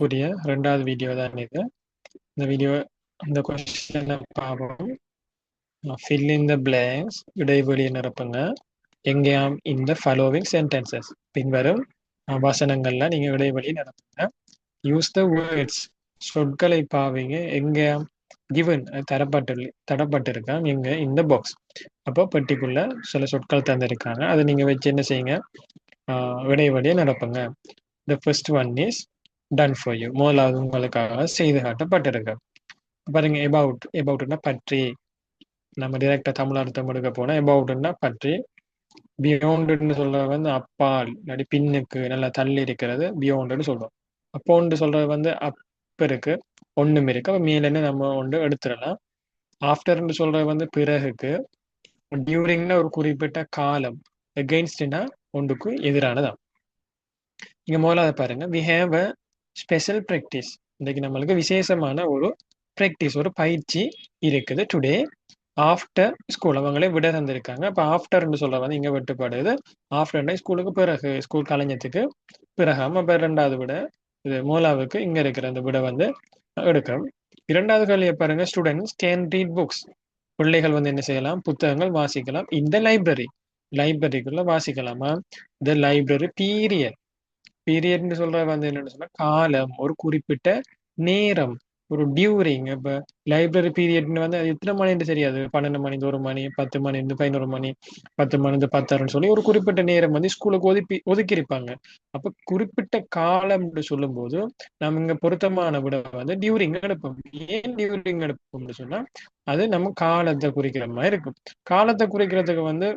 கூடிய ரெண்டாவது வீடியோ தான் இது. இந்த வீடியோ இந்த கொஸ்டினை பார்ப்போம். ஃபில் இன் த பிளாங்க்ஸ் இடைவெளியை நிரப்புங்க. எங்கேயாம் இந்த ஃபாலோவிங் சென்டென்சஸ் பின்வரும் வசனங்கள்ல நீங்க இடைவெளியை நிரப்புங்க. யூஸ் த வேர்ட்ஸ் சொற்களை பாவீங்க. எங்கேயாம் கிவன் தரப்பட்டு தரப்பட்டிருக்காம். எங்க இந்த பாக்ஸ் அப்போ பெட்டிக்குள்ள சில சொற்கள் தந்திருக்காங்க. அதை நீங்க வச்சு என்ன செய்யுங்க? ஆஹ் இடைவெளியை நடப்புங்க the first one is done for you முதலாவது உங்களுக்காக செய்து காட்டப்பட்டிருக்கு. பாருங்க எபவுட் எபவுட்னா பற்றி. நம்ம டிரெக்டா தமிழ் அர்த்தம் எடுக்க போனா எபவுட்னா பற்றி. பியோண்டுன்னு சொல்றது வந்து அப்பால் இல்லாட்டி பின்னுக்கு நல்லா தள்ளி இருக்கிறது பியோண்டுன்னு சொல்றோம். அப்போண்டு சொல்றது வந்து அப் இருக்கு ஒண்ணும் இருக்கு. அப்ப மேலேன்னு நம்ம ஒன்று எடுத்துடலாம். ஆஃப்டர்ன்னு சொல்றது வந்து பிறகுக்கு டியூரிங்னா ஒரு குறிப்பிட்ட காலம் எகெயின்ஸ்ட்னா ஒன்றுக்கு எதிரானதான் இங்க முதலாவது பாருங்க we have a special practice இன்னைக்கு நம்மளுக்கு விசேஷமான ஒரு ப்ராக்டிஸ் ஒரு பயிற்சி இருக்குது. டுடே ஆஃப்டர் ஸ்கூல் அவங்களே விட தந்திருக்காங்க. இப்போ ஆஃப்டர்னு சொல்ல வந்து இங்க வெட்டுப்படுது. ஆஃப்டர்னா ஸ்கூலுக்கு பிறகு ஸ்கூல் கலைஞத்துக்கு பிறகு. இப்போ ரெண்டாவது விட. இது மூலாவுக்கு இங்க இருக்கிற அந்த விட வந்து எடுக்கும் இரண்டாவது கேள்வியை பாருங்க. ஸ்டூடெண்ட்ஸ் கேன் ரீட் புக்ஸ் பிள்ளைகள் வந்து என்ன செய்யலாம்? புத்தகங்கள் வாசிக்கலாம். இந்த லைப்ரரி லைப்ரரிக்குள்ள வாசிக்கலாமா? இந்த லைப்ரரி பீரியட் பீரியட்னு சொல்றது வந்து என்னன்னு சொன்னா காலம் ஒரு குறிப்பிட்ட நேரம் ஒரு டியூரிங் இப்ப லைப்ரரி பீரியட்னு வந்து அது எத்தனை மணின்னு தெரியாது. பன்னெண்டு மணி ஒரு மணி பத்து மணி இருந்து பதினோரு மணி பத்து மணி இருந்து பத்தாறுன்னு சொல்லி ஒரு குறிப்பிட்ட நேரம் வந்து ஸ்கூலுக்கு ஒதுக்கி ஒதுக்கியிருப்பாங்க. அப்ப குறிப்பிட்ட காலம்னு சொல்லும்போது நம்ம இங்க பொருத்தமான விட வந்து டியூரிங் எடுப்போம். ஏன் டியூரிங் எடுப்போம்னு சொன்னா அது நம்ம காலத்தை குறிக்கிற மாதிரி இருக்கும். காலத்தை குறிக்கிறதுக்கு வந்து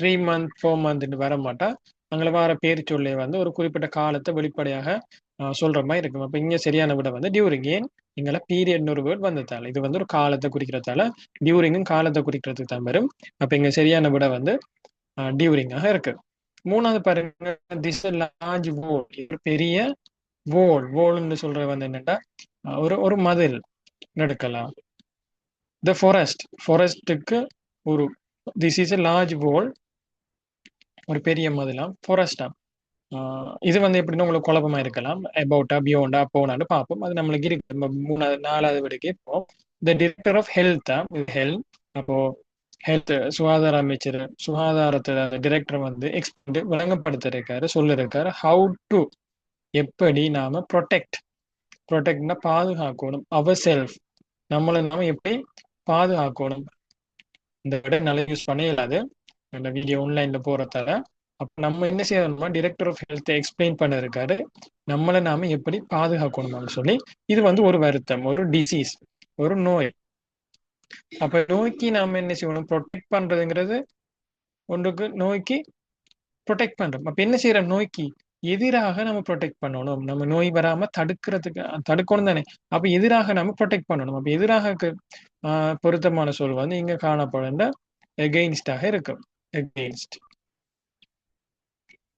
த்ரீ மந்த் ஃபோர் மந்த்னு வர மாட்டா. அங்கே வர பேர் வந்து ஒரு குறிப்பிட்ட காலத்தை வெளிப்படையாக சொல்ற மாதிரி இருக்கும். அப்ப இங்க சரியான விட வந்து டியூரிங் ஏன்? இங்கே பீரியட்னு ஒரு வேர்ட் வந்ததால. இது வந்து ஒரு காலத்தை குறிக்கிறதால. டியூரிங்கும் காலத்தை குறிக்கிறதுக்கு தான் வரும். அப்ப இங்க சரியான விட வந்து டியூரிங்காக இருக்கு. மூணாவது பாருங்க. திஸ் லார்ஜ் வோல் ஒரு பெரிய வோல் வோல்னு சொல்றது வந்து என்னன்னா ஒரு ஒரு மதில் நடுக்கலாம். த ஃபாரஸ்ட் ஃபாரஸ்ட்டுக்கு ஒரு this is a large wall ஒரு பெரிய மதுலாம் ஃபாரஸ்டா இது வந்து எப்படின்னா உங்களுக்கு குழப்பமா இருக்கலாம். அபவுட்டா பியோண்டா போனான்னு பார்ப்போம். அது நம்மளுக்கு இருக்கு. நம்ம மூணாவது நாலாவது விடைக்கு இப்போ த டிரெக்டர் ஆஃப் ஹெல்த்தா ஹெல்த் அப்போ ஹெல்த் சுகாதார அமைச்சர் சுகாதாரத்துல டிரெக்டர் வந்து எக்ஸ்பிளைன் விளங்கப்படுத்திருக்காரு சொல்லிருக்காரு ஹவு டு எப்படி நாம ப்ரொடெக்ட் ப்ரொடெக்ட்னா பாதுகாக்கணும். அவர் செல்ஃப் நம்மளை நாம எப்படி பாதுகாக்கணும். இந்த விட நல்லா யூஸ் பண்ண இயலாது இந்த வீடியோ ஆன்லைன்ல போறதால அப்ப நம்ம என்ன செய்யணுமா டிரெக்டர் ஆஃப் ஹெல்த் எக்ஸ்பிளைன் பண்ணிருக்காரு. நம்மளை நாம எப்படி பாதுகாக்கணும்னு சொல்லி இது வந்து ஒரு வருத்தம் ஒரு டிசீஸ் ஒரு நோய். அப்ப நோய்க்கு நாம என்ன செய்யணும்? ப்ரொடெக்ட் பண்றதுங்கிறது ஒன்றுக்கு நோய்க்கு ப்ரொடெக்ட் பண்றோம். அப்ப என்ன செய்யறோம் நோய்க்கு எதிராக நம்ம ப்ரொடெக்ட் பண்ணணும். நம்ம நோய் வராம தடுக்கிறதுக்கு தடுக்கணும் தானே. அப்ப எதிராக நம்ம ப்ரொடெக்ட் பண்ணணும். அப்ப எதிராக ஆஹ் பொருத்தமான சொல் வந்து இங்க காணப்படுற எகெயின்ஸ்டாக இருக்கும். எகெயின்ஸ்ட்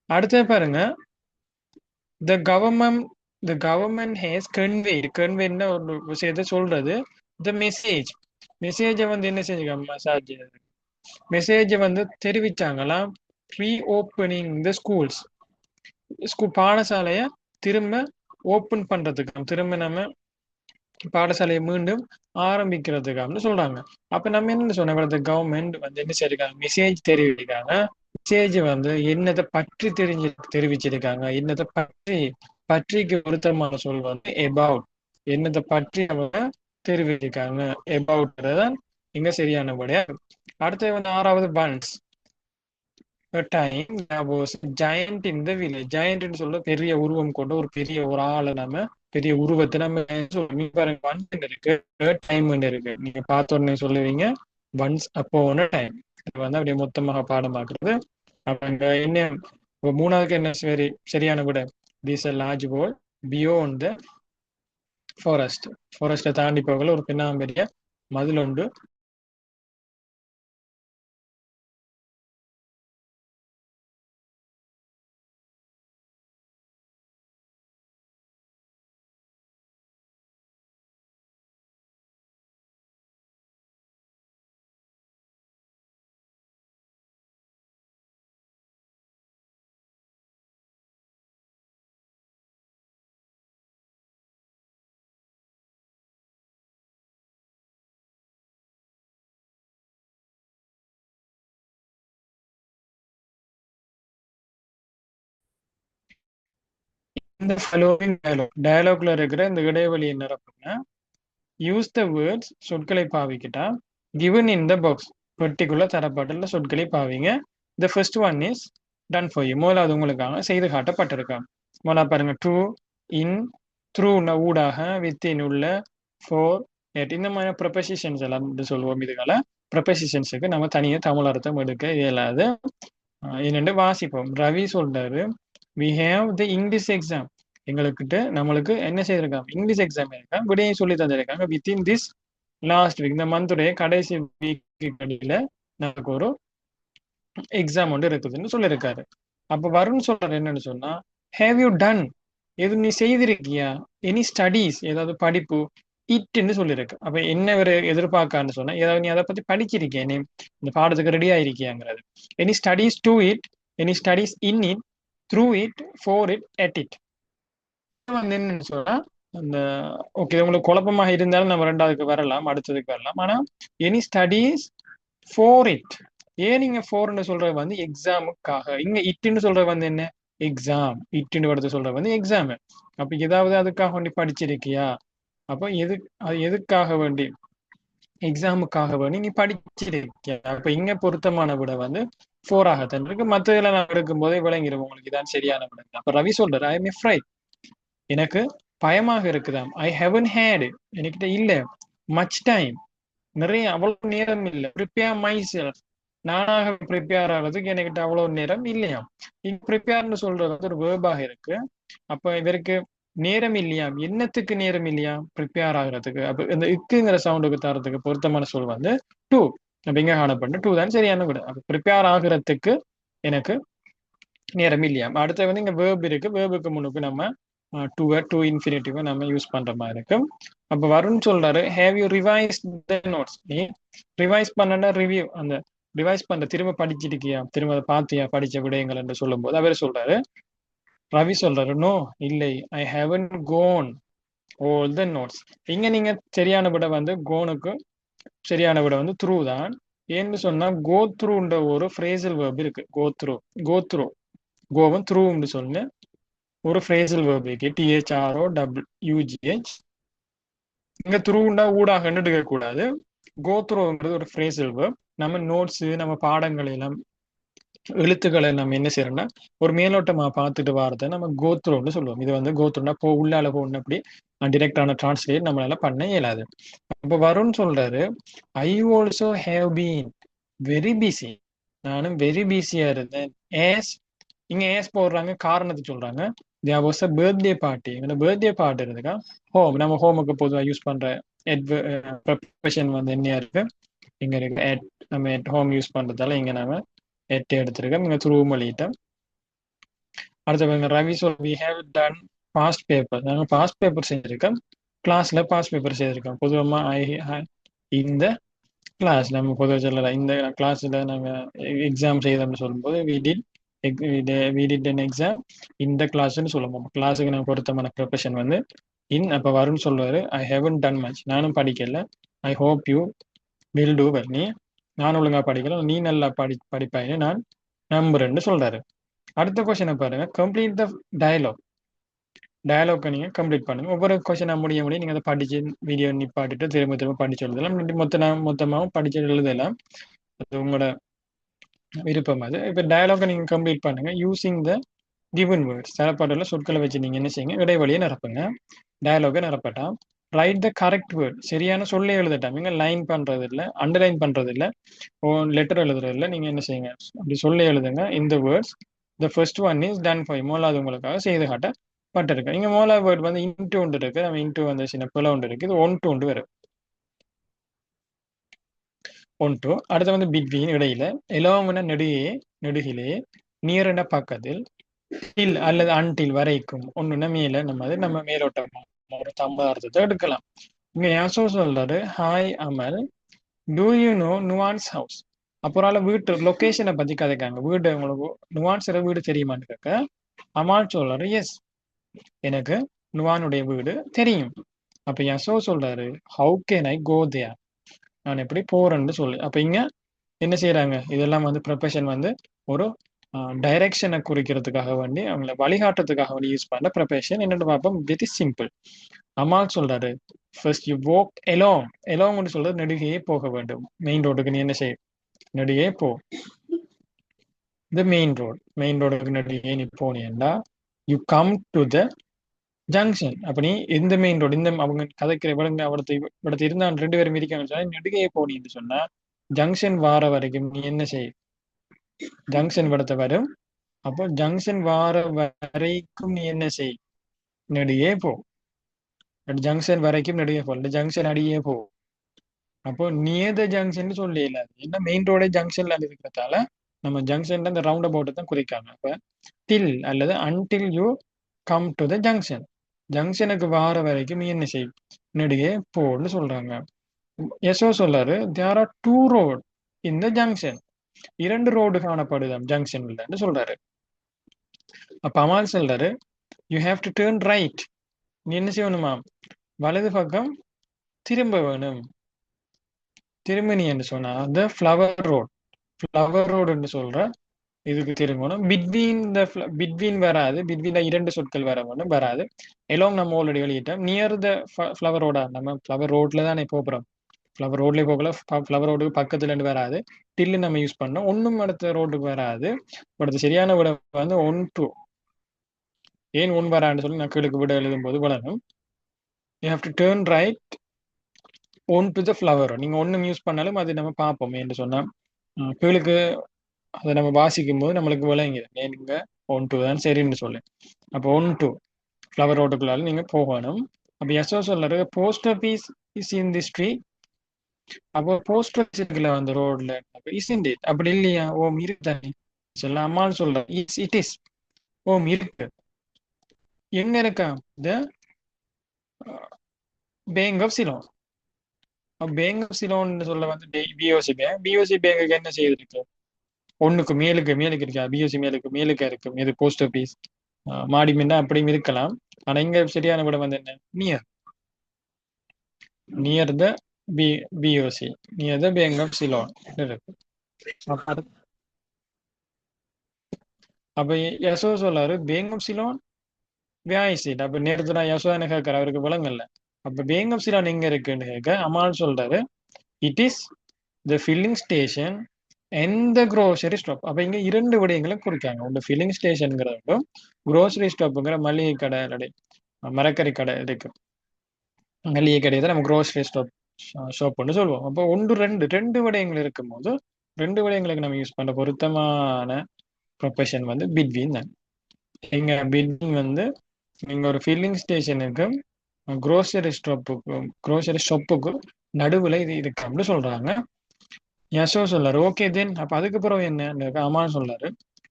அடுத்து பாருங்க. The government the government has conveyed கன்வேட்னா ஒரு விஷயத்த சொல்றது. த மெசேஜ் மெசேஜை வந்து என்ன செஞ்சுக்காங்க மசாஜ் மெசேஜை வந்து தெரிவிச்சாங்களாம் reopening the schools school பாடசாலைய திரும்ப ஓப்பன் பண்றதுக்கு திரும்ப நம்ம பாடசாலையை மீண்டும் ஆரம்பிக்கிறதுக்காக சொல்றாங்க. அப்ப நம்ம என்ன சொன்ன கவர்மெண்ட் வந்து என்ன செய்யிருக்காங்க மெசேஜ் தெரிவிக்காங்க மெசேஜ் வந்து என்னத்தை பற்றி தெரிஞ்சு தெரிவிச்சிருக்காங்க. என்னத்தை பற்றி பற்றிக்கு பொருத்தமான சொல் வந்து எபவுட் என்னத்தை பற்றி அவங்க தெரிவிச்சிருக்காங்க. எபவுட் தான் இங்க சரியானபடியா அடுத்தது வந்து ஆறாவது பன்ஸ் டைம் ஜெயண்ட் இந்த வில்லேஜ் ஜாயண்ட்னு சொல்ல பெரிய உருவம் கொண்ட ஒரு பெரிய ஒரு ஆளை நம்ம பெரிய உருவத்தை நம்ம சொல்லுவோம் பாருங்க ஒன்ஸ் இருக்கு. டைம் இருக்கு. நீங்க பார்த்த உடனே சொல்லுவீங்க ஒன்ஸ் அப்போ ஒன்று டைம் இது வந்து அப்படியே மொத்தமாக பாடமாக்குறது. அப்ப இந்த என்ன இப்போ மூணாவதுக்கு என்ன சரி சரியான விட? This a large wall beyond the forest ஃபாரஸ்ட்டை தாண்டி போகல ஒரு பெண்ணாம்பெரிய மதில் உண்டு. இந்த ஃபாலோவிங் டயலாக் டயலாக்ல இருக்கிற இந்த இடைவெளியை நிரப்புங்க யூஸ் த வேர்ட்ஸ் சொற்களை பாவிக்கிட்டா given in the box particular தரப்பட்டுள்ள சொற்களை பாவிங்க. The first one is done for you முதலாவது உங்களுக்காக செய்து காட்டப்பட்டிருக்காங்க முதல்ல பாருங்க. ட்ரூ இன் த்ரூ ஊடாக வித்தின் உள்ள ஃபோர் எட் இந்த மாதிரி ப்ரொபசிஷன்ஸ் எல்லாம் வந்து சொல்லுவோம் இதுக்கால ப்ரொபசிஷன்ஸுக்கு நம்ம தனியாக தமிழ் அர்த்தம் எடுக்க இயலாது. என்னென்று வாசிப்போம். ரவி சொல்றாரு we have the English exam எங்களுக்கிட்ட நம்மளுக்கு என்ன செய்திருக்காங்க? இங்கிலீஷ் எக்ஸாம் இருக்காங்க விடையை சொல்லி தந்திருக்காங்க. வித்தின் திஸ் லாஸ்ட் வீக் இந்த மந்த்துடைய கடைசி வீக் கடையில் நமக்கு ஒரு எக்ஸாம் ஒன்று இருக்குதுன்னு சொல்லியிருக்காரு. அப்போ வருண் சொல்றாரு என்னன்னு சொன்னா ஹேவ் யூ டன் எது நீ செய்திருக்கியா? எனி ஸ்டடீஸ் ஏதாவது படிப்பு? இட்டுன்னு சொல்லியிருக்கு. அப்ப என்ன ஒரு எதிர்பார்க்கான்னு சொன்னா ஏதாவது நீ அதை பத்தி படிச்சிருக்கியா? நீ இந்த பாடத்துக்கு ready ஆயிருக்கியாங்கிறது. Any studies to it any studies in it through it for it at it வந்து என்னன்னு சொன்னா அந்த ஓகே உங்களுக்கு குழப்பமாக இருந்தாலும் நம்ம ரெண்டாவதுக்கு வரலாம் அடுத்ததுக்கு வரலாம். ஆனா எனி ஸ்டடீஸ் ஃபோர் இட் ஏன் நீங்க ஃபோர்னு சொல்றது வந்து எக்ஸாமுக்காக இங்க இட்டுன்னு சொல்றது வந்து என்ன? எக்ஸாம் இட்டுன்னு வரது சொல்றது வந்து எக்ஸாம் அப்ப ஏதாவது அதுக்காக வேண்டி படிச்சிருக்கியா? அப்போ எது அது எதுக்காக வேண்டி? எக்ஸாமுக்காக வேண்டி நீ படிச்சிருக்கியா? அப்ப இங்க பொருத்தமான விட வந்து ஃபோர் ஆகத்தான் இருக்கு. மற்ற நான் எடுக்கும் போதே விளங்கிடும் உங்களுக்கு இதான் சரியான விட. அப்ப ரவி சொல்றாரு ஐ எம் ஃப்ரைட் எனக்கு பயமாக இருக்குதாம். ஐ ஹெவன் ஹேடு என்கிட்ட இல்ல. மச் டைம் நிறைய அவ்வளவு நேரம் இல்லை. ப்ரிப்பேர் மை செல்ஃப் நானாக ப்ரிப்பேர் ஆகிறதுக்கு என்கிட்ட அவ்வளவு நேரம் இல்லையா இங்க ப்ரிப்பேர்னு சொல்றது வந்து ஒரு வேர்பாக இருக்கு. அப்ப இவருக்கு நேரம் இல்லையா என்னத்துக்கு நேரம் இல்லையா ப்ரிப்பேர் ஆகுறதுக்கு. அப்ப இந்த இக்குங்கிற சவுண்டுக்கு தரத்துக்கு பொருத்தமான சொல் வந்து டூ அப்படிங்க இங்க காணப்பட்டு டூ தான் சரியான கூட அப்ப ப்ரிப்பேர் ஆகுறதுக்கு எனக்கு நேரம் இல்லையா அடுத்து வந்து இங்க வேர்ப் இருக்கு. வேர்புக்கு முன்னுக்கு நம்ம டூ டூ இன்ஃபினிட்டிவை நம்ம யூஸ் பண்ற மாதிரி இருக்கு. அப்ப வருண் சொல்றாரு have you revise the notes நீ ரிவைஸ் பண்ணனா ரிவ்யூ அந்த ரிவைஸ் பண்ற திரும்ப படிச்சிருக்கியா? திரும்ப அதை பார்த்தியா? படிச்ச விடயங்கள் என்று சொல்லும் போது அவர் சொல்றாரு ரவி சொல்றாரு நோ இல்லை. I haven't gone all the notes இங்க நீங்க சரியான விட வந்து கோனுக்கு சரியான விட வந்து த்ரூ தான். ஏன்னு சொன்னா கோ த்ரூன்ற ஒரு ஃப்ரேசல் வேர்ப் இருக்கு. கோ த்ரூ கோ த்ரூ கோவன் த்ரூன்னு சொல்லு. ஒரு ஃப்ரேசல் வேர்ப் இருக்கு டிஹெச்ஆர்ஓ டபிள் யூஜிஹெச் இங்க த்ரூண்டா ஊடாக எடுக்க கூடாது. கோத்ரோங்கிறது ஒரு ஃப்ரேசல் வேர்ப் நம்ம நோட்ஸ் நம்ம பாடங்கள் எல்லாம் எழுத்துக்களை நம்ம என்ன செய்யறோம்னா ஒரு மேலோட்டமா பார்த்துட்டு வரதை நம்ம கோத்ரோன்னு சொல்லுவோம். இது வந்து கோத்ரோனா போ உள்ளால போகணும் அப்படி டிரெக்டான டிரான்ஸ்லேட் நம்மளால பண்ண இயலாது. அப்போ வருண் சொல்றாரு I also have been very busy நானும் வெரி பிஸியா இருந்தேன். ஏஸ் இங்க ஏஸ் போடுறாங்க காரணத்தை சொல்றாங்க. There was a birthday party இந்த பர்த்டே பார்ட்டி இருந்துக்கா ஹோம் நம்ம ஹோமுக்கு பொதுவாக யூஸ் பண்ற ப்ரொஃபஷன் வந்து என்ன இருக்கு இங்க இருக்கு எட் நம்ம எட் ஹோம் யூஸ் பண்றதால இங்க நாம எட் எடுத்திருக்கோம் இங்க த்ரூ மொழிட்டோம் அடுத்து பாருங்க ரவி சொல் we have done past paper நாங்கள் பாஸ்ட் பேப்பர் செஞ்சிருக்கோம் கிளாஸ்ல பாஸ்ட் பேப்பர் செய்திருக்கோம் பொதுவாக ஐ இந்த கிளாஸ் நம்ம பொதுவாக சொல்லலாம் இந்த கிளாஸ்ல நாங்க எக்ஸாம் செய்தோம்னு சொல்லும்போது we did we did an exam இந்த கிளாஸ்ன்னு சொல்லுவோம். கிளாஸுக்கு நான் பொருத்தமான ப்ரொஃபஷன் வந்து இன் அப்போ வரும்னு சொல்லுவாரு ஐ ஹேவன் டன் மச் நானும் படிக்கல. I hope you will do well நீ நான் ஒழுங்கா படிக்கல. நீ நல்லா படி படிப்பாயின்னு நான் நம்புறேன்னு சொல்றாரு. அடுத்த கொஸ்டினை பாருங்க. கம்ப்ளீட் த டயலாக் டயலாக்கை நீங்கள் கம்ப்ளீட் பண்ணுங்க. ஒவ்வொரு கொஸ்டினா முடிய முடியும் நீங்கள் அதை படிச்சு வீடியோ நிப்பாட்டிட்டு திரும்ப திரும்ப படிச்சு எழுதலாம். மொத்த மொத்தமாகவும் படிச்சு எழுதலாம். அது உங்களோட விருப்பம் அது. இப்போ டயலாகை நீங்க கம்ப்ளீட் பண்ணுங்க. யூசிங் த கிவன் வேர்ட்ஸ் தரப்பாட்டில் சொற்களை வச்சு நீங்க என்ன செய்யுங்க? இடைவெளியை நிரப்புங்க. டயலாகை நிரப்பட்டா ரைட் த கரெக்ட் வேர்ட் சரியான சொல்லே எழுதட்டாம். நீங்க லைன் பண்ணுறது இல்லை அண்டர்லைன் பண்ணுறது இல்லை ஓ லெட்டர் எழுதுறது இல்லை. நீங்க என்ன செய்யுங்க? அப்படி சொல்ல எழுதுங்க. இந்த words the first one is done for மோலாவது உங்களுக்காக செய்து காட்ட பட்டிருக்கு இங்க மோலா வேர்ட் வந்து இன்ட்டு ஒன்று இருக்கு. நம்ம இன்ட்டு வந்து சின்ன பிள்ளை ஒன்று இருக்குது இது ஒன் டூ ஒன்று வரும். ஒன் டூ அடுத்து வந்து பிட்வீன் இடையில எலோமன நெடுகே நெடுகிலே நீரண்ட பக்கத்தில் டில் அல்லது அன்டில் வரைக்கும் ஒன்றுனா மேல நம்ம அது நம்ம மேலோட்டம் ஒரு தம்ப எடுக்கலாம். இங்க யாசோ சொல்றாரு hi Amal do you know Nuwan's house அப்புறம் வீட்டு லொகேஷனை பத்தி கதைக்காங்க. வீடு உங்களுக்கு நுவான்ஸ் வீடு தெரியுமான்னு கேட்க அமால் சொல்றாரு எஸ் எனக்கு நுவானுடைய வீடு தெரியும். அப்ப யசோ சொல்றாரு ஹவு கேன் ஐ கோ தேர் நான் எப்படி போறேன்னு சொல்லு. அப்ப இங்க என்ன செய்யறாங்க இதெல்லாம் வந்து ப்ரொஃபஷன் வந்து ஒரு டைரக்ஷனை குறிக்கிறதுக்காக வேண்டி அவங்கள வழிகாட்டுறதுக்காக வேண்டி யூஸ் பண்ண ப்ரொபேஷன் என்னென்னு பார்ப்போம். வெரி சிம்பிள் அம்மாள் சொல்றாரு ஃபர்ஸ்ட் யூ walk எலோங் along சொல்றது நெடுகையே போக வேண்டும். மெயின் ரோடுக்கு நீ என்ன செய்? நெடுகையே போ. த மெயின் ரோடு மெயின் ரோடுக்கு நெடுகையே நீ போனீங்கன்னா you come to the junction அப்ப நீ எந்த மெயின் ரோடு இந்த அவங்க கதைக்கிற விலங்கு அவடத்து இவடத்து இருந்தான் ரெண்டு பேரும் இருக்காங்கன்னு சொன்னா நெடுகையே போனின்னு சொன்னா ஜங்ஷன் வார வரைக்கும் நீ என்ன செய்? ஜங்ஷன் படத்தை வரும். அப்போ ஜங்ஷன் வார வரைக்கும் நீ என்ன செய்? நெடுகே போ. ஜங்ஷன் வரைக்கும் நெடுகே போ. ஜங்ஷன் அடியே போ. அப்போ நியத ஜங்ஷன் சொல்ல இல்லாது ஏன்னா மெயின் ரோடே ஜங்ஷன்ல இருக்கிறதால நம்ம ஜங்ஷன்ல இந்த ரவுண்ட் அபவுட் தான் குறிக்காங்க அப்ப டில் அல்லது until you come to the junction ஜங்ஷனுக்கு வார வரைக்கும் என்ன செய்? நெடுகே போன்னு சொல்றாங்க. யசோ சொல்றாரு தேர் ஆர் டூ ரோட் இந்த ஜங்ஷன் இரண்டு ரோடு காணப்படுதாம் ஜங்ஷன்லன்னு சொல்றாரு. அப்ப அமால் சொல்றாரு you have to turn right நீ என்ன செய்யணுமா? வலது பக்கம் திரும்ப வேணும். திரும்ப நீ என்ன சொன்னா த ஃப்ளவர் ரோட் ஃப்ளவர் ரோடுன்னு சொல்ற இதுக்கு திரும்பணும் பிட்வீன் த பிட்வீன் வராது. பிட்வீன்ல இரண்டு சொற்கள் வர வேணும் வராது. எலோங் நம்ம ஆல்ரெடி வெளியிட்டோம் நியர் த ஃப்ளவர் ரோடா நம்ம ஃப்ளவர் ரோட்ல தானே போகிறோம் ஃப்ளவர் ரோட்லேயே போகல. ஃப்ளவர் ரோடுக்கு பக்கத்துல இருந்து வராது. டில்லு நம்ம யூஸ் பண்ணோம். ஒன்றும் அடுத்த ரோட்டுக்கு வராது. அடுத்த சரியான விட வந்து ஒன் டூ ஏன் ஒன் வரான்னு சொல்லி நான் கீழுக்கு விட எழுதும் போது வளரும் you have to turn right on to the flower நீங்கள் ஒன்றும் யூஸ் பண்ணாலும் அது நம்ம பார்ப்போம். என்று சொன்னால் கீழுக்கு அதை நம்ம வாசிக்கும் போது நம்மளுக்கு விளங்கிடும். ஏன் ஒன் டூ தான் சரின்னு சொல்லு. அப்போ ஒன் டூ ஃப்ளவர் ரோட்டுக்குள்ளால நீங்க போகணும். அப்போ எஸ்ஓ சொல்லுறது post office is in the street அப்போ போஸ்ட் ஆஃபீஸ் இருக்குல்ல அந்த ரோட்ல இஸ் இன் இட் அப்படி இல்லையா? ஓம் இருக்கு தானே. சொல்ல அம்மான்னு சொல்றேன் இஸ் இட் இஸ் ஓம் இருக்கு. எங்க இருக்கா? The bank of Ceylon bank of Ceylon சொல்ல வந்து பிஓசி பேங்க் பிஓசி பேங்குக்கு என்ன செய்திருக்கு ஒண்ணுக்கு மேலுக்கு மேலுக்கு இருக்கா. பிஓசி மேலுக்கு மேலுக்கு இருக்கு. இது போஸ்ட் ஆஃபீஸ் மாடி மின்னா அப்படியும் இருக்கலாம். ஆனா இங்க சரியான விட வந்து என்ன? Near near the B B O C near the bank of Ceylon இருக்கு அப்ப யசோ சொல்லாரு பேங்க் ஆஃப் சிலோன் வியாயிசிட் அப்ப நேரத்துல யசோ என்ன கேட்கற அவருக்கு விளங்கல்ல அப்ப பேங்க் ஆஃப் சிலோன் எங்க இருக்குன்னு கேட்க அம்மாள் சொல்றாரு. It is the filling station எந்த க்ரோசரி ஸ்டாப் அப்ப இங்க இரண்டு விடயங்களும் குறிக்காங்க ஒன்று ஃபில்லிங் ஸ்டேஷன்ங்கிறதும் க்ரோசரி ஸ்டாப்புங்கிற மளிகை கடை இல்லாடி மரக்கறி கடை இருக்கு. மளிகை கடை தான் நம்ம க்ரோசரி ஸ்டாப் ஷாப்னு சொல்லுவோம். அப்போ ஒன்று ரெண்டு ரெண்டு விடயங்கள் இருக்கும்போது ரெண்டு விடயங்களுக்கு நம்ம யூஸ் பண்ற பொருத்தமான ப்ரொஃபஷன் வந்து பிட்வீன் தான். இங்க பிட்வீன் வந்து நீங்க ஒரு ஃபில்லிங் ஸ்டேஷனுக்கு க்ரோசரி ஸ்டாப்புக்கும் க்ரோசரி ஷாப்புக்கும் நடுவில் இது இருக்கு அப்படின்னு சொல்றாங்க. யசோ சொல்லாரு. ஓகே தென் அப்ப அதுக்கப்புறம் என்ன? அம்மான்னு சொல்றாரு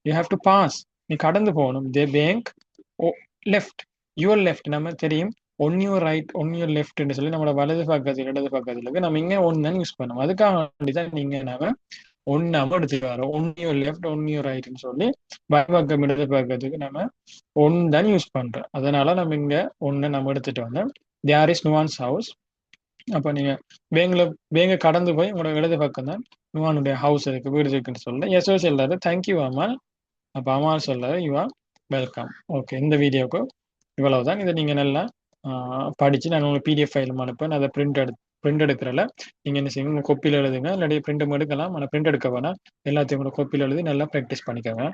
யூ ஹாவ் டு பாஸ் நீ கடந்து போகணும். The bank left your left நம்ம தெரியும். On your right on your லெஃப்ட்னு சொல்லி நம்மளோட வலது பக்கத்து இடது பக்கத்துல இருக்கு நம்ம இங்க ஒன் தான் யூஸ் பண்ணுவோம். அதுக்காக வேண்டிதான் நீங்க நாம ஒன்னு நம்ம எடுத்துட்டு வரோம். On your left on your ரைட்னு சொல்லி வலது பக்கம் இடது பக்கத்துக்கு நம்ம ஒன் தான் யூஸ் பண்றோம். அதனால நம்ம இங்க ஒன்னு நம்ம எடுத்துட்டு வந்தோம். தேர் இஸ் நுவான்ஸ் ஹவுஸ் அப்போ நீங்க பேங்க்ல வேங்க கடந்து போய் உங்களோட இடது பக்கம் தான் யுவானுடைய ஹவுஸ் இருக்கு வீடு இருக்குன்னு சொல்ல எஸ்ஓ சொல்றாரு தேங்க்யூ அமால் அப்போ அமால் சொல்றாரு யூ வெல்கம் ஓகே இந்த வீடியோக்கு இவ்வளவுதான். இதை நீங்க நல்லா படிச்சு நான் உங்களுக்கு பிடிஎஃப் ஃபைலும் அனுப்பேன் அதை பிரிண்ட் எடு பிரிண்ட் எடுக்கிறல நீங்க என்ன செய்யுங்க? கோப்பியில் எழுதுங்க. இல்லாட்டி பிரிண்ட் எடுக்கலாம். ஆனால் பிரிண்ட் எடுக்க வேணாம். எல்லாத்தையும் கூட கொப்பியில் எழுதி நல்லா ப்ராக்டிஸ் பண்ணிக்கோங்க.